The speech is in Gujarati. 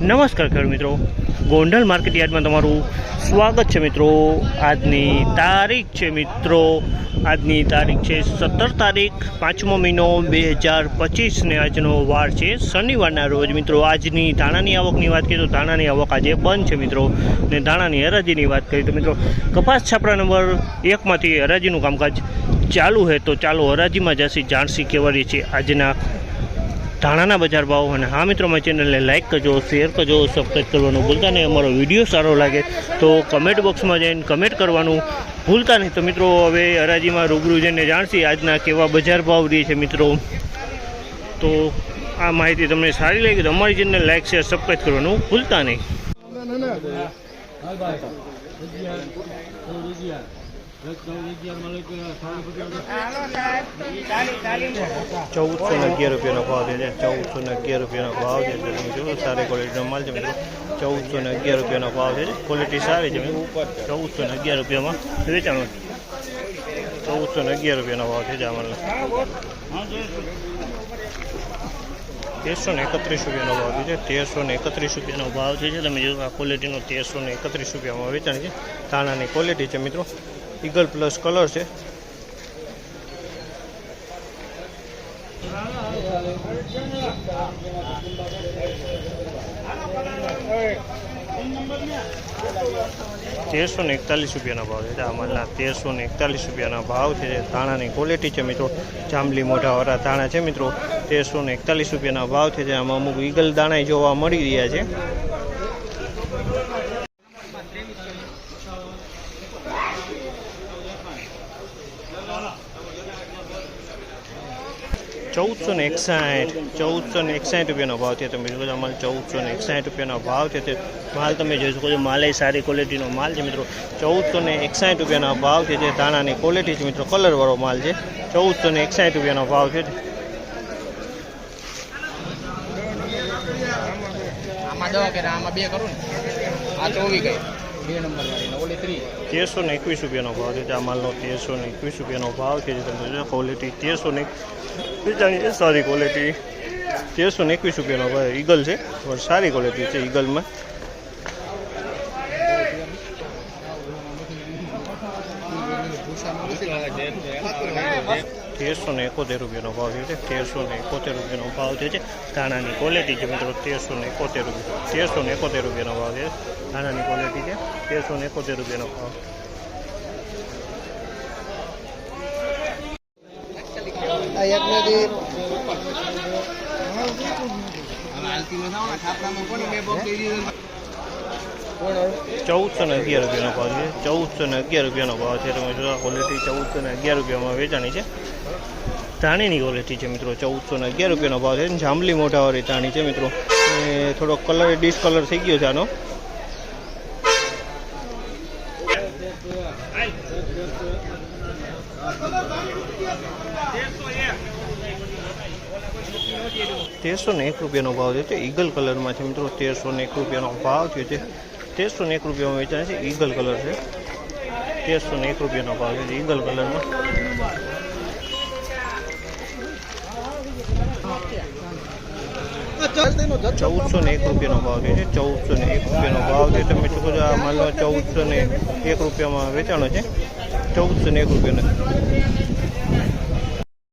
નમસ્કાર ખેડૂત મિત્રો. ગોંડલ માર્કેટ યાર્ડમાં તમારું સ્વાગત છે મિત્રો. આજની તારીખ છે મિત્રો. આજની તારીખ છે સત્તર તારીખ, પાંચમો મહિનો બે હજાર પચીસને આજનો વાર છે શનિવારના રોજ મિત્રો. આજની ધાણાની આવકની વાત કરીએ તો ધાણાની આવક આજે બંધ છે મિત્રો. ને ધાણાની હરાજીની વાત કરીએ તો મિત્રો, કપાસ છાપરા નંબર એકમાંથી હરાજીનું કામકાજ ચાલુ છે. તો ચાલો હરાજીમાં જશે જાણસી કેવારી છે આજના ધાણાના બજાર ભાવ અને હા મિત્રો, મારી ચેનલને લાઇક કરજો શેર કરજો સબસ્ક્રાઈબ કરવાનું ભૂલતા નહીં. અમારો વીડિયો સારો લાગે તો કમેન્ટ બોક્સમાં જઈને કમેન્ટ કરવાનું ભૂલતા નહીં. તો મિત્રો, હવે હરાજીમાં રૂબરૂ જઈને જાણશી આજના કેવા બજાર ભાવ રહી છે મિત્રો. તો આ માહિતી તમને સારી લાગી તો અમારી ચેનલને લાઇક શેર સબસ્ક્રાઈબ કરવાનું ભૂલતા નહીં. ચૌદસો ને અગિયાર રૂપિયાનો ભાવ છે ચૌદસો ને અગિયાર રૂપિયાનો ભાવ છે તમે જુઓ, સારી ક્વોલિટીનો માલ છે, મિત્રો. ચૌદસો ને અગિયાર રૂપિયાનો ભાવ છે ક્વોલિટી સારી છે ચૌદસો ને અગિયાર રૂપિયામાં વેચાણ ચૌદસો ને અગિયાર રૂપિયાનો ભાવ છે જામલનો તેરસો ને એકત્રીસ રૂપિયાનો ભાવ છે તેરસો ને એકત્રીસ રૂપિયાનો ભાવ છે તમે જો આ ક્વોલિટીનો તેરસો ને એકત્રીસ રૂપિયામાં વેચાણ છે. ધાણાની ક્વોલિટી છે, મિત્રો. ઈગલ પ્લસ કલર છે. તેરસો ને એકતાલીસ રૂપિયાના ભાવ છે. અમારના તેરસો ને એકતાલીસ રૂપિયાના ભાવ છે. ધાણાની ક્વોલિટી છે મિત્રો. જાંબલી મોઢાવાળા ધાણા છે મિત્રો. તેરસો ને એકતાલીસ રૂપિયાના ભાવ છે. આમાં અમુક ઈગલ દાણા જોવા મળી રહ્યા છે. ચૌદસો ને એકસાઠ ચૌદસો ને એકસાઠ રૂપિયાનો ભાવ થયો. તમે જોઈ શકો માલ ચૌદસો ને એકસાઠ રૂપિયાનો ભાવ છે. તે માલ તમે જોઈ શકો છો માલ એ સારી ક્વોલિટીનો માલ છે મિત્રો. ચૌદસો ને એકસાઠ રૂપિયાનો ભાવ છે જે દાણાની ક્વોલિટી છે મિત્રો. કલરવાળો માલ છે. ચૌદસો ને એકસાઠ રૂપિયાનો ભાવ છે. ત્રીસ ને એકવીસ રૂપિયાનો ભાવ છે. આ માલનો તેરસો ને એકવીસ રૂપિયાનો ભાવ છે જે તમે જોઈ ક્વોલિટી તેરસો ને બીજાની સારી ક્વોલિટી તેરસો ને એકવીસ રૂપિયાનો ભાવ ઈગલ છે. સારી ક્વોલિટી છે ઈગલમાં. તેરસો ને એકોતેર રૂપિયાનો ભાવ છે. તેરસો ને એકોતેર રૂપિયાનો ભાવ છે. ધાણાની ક્વોલિટી છે મિત્રો તેરસો ને એકોતેર રૂપિયા. તેરસો ને એકોતેર રૂપિયાનો ભાવ છે. ધાણાની ક્વોલિટી છે. તેરસો ને એકોતેર રૂપિયાનો ભાવ. દીધું ચૌદસો ને અગિયાર રૂપિયાનો ભાવ છે. ચૌદસો ને અગિયાર રૂપિયાનો ભાવ છે. તમે જો ક્વોલિટી ચૌદસો ને અગિયાર રૂપિયામાં વેચાણી છે. ધાણીની ક્વોલિટી છે મિત્રો. ચૌદસો ને અગિયાર રૂપિયાનો ભાવ છે. જાંબલી મોટાવાળી ધાણી છે મિત્રો. થોડો કલર ડિસકલર થઈ ગયો છે આનો. તેરસો ને એક રૂપિયાનો ભાવ છે. તે ઈગલ કલરમાં છે મિત્રો તેરસો ને એક રૂપિયાનો ભાવ છે. તે તેરસો ને એક રૂપિયામાં વેચાય છે ઈગલ કલર છે. તેરસો ને એક રૂપિયાનો ભાવ છે ઈગલ કલરમાં. ચૌદસો ને એક રૂપિયાનો ભાવ છે ચૌદસો ને એક રૂપિયાનો ભાવ છે. તમે શું કહો છો આ માલનો ચૌદસો ને એક રૂપિયામાં વેચાણો છે ચૌદસો ને એક રૂપિયાનો.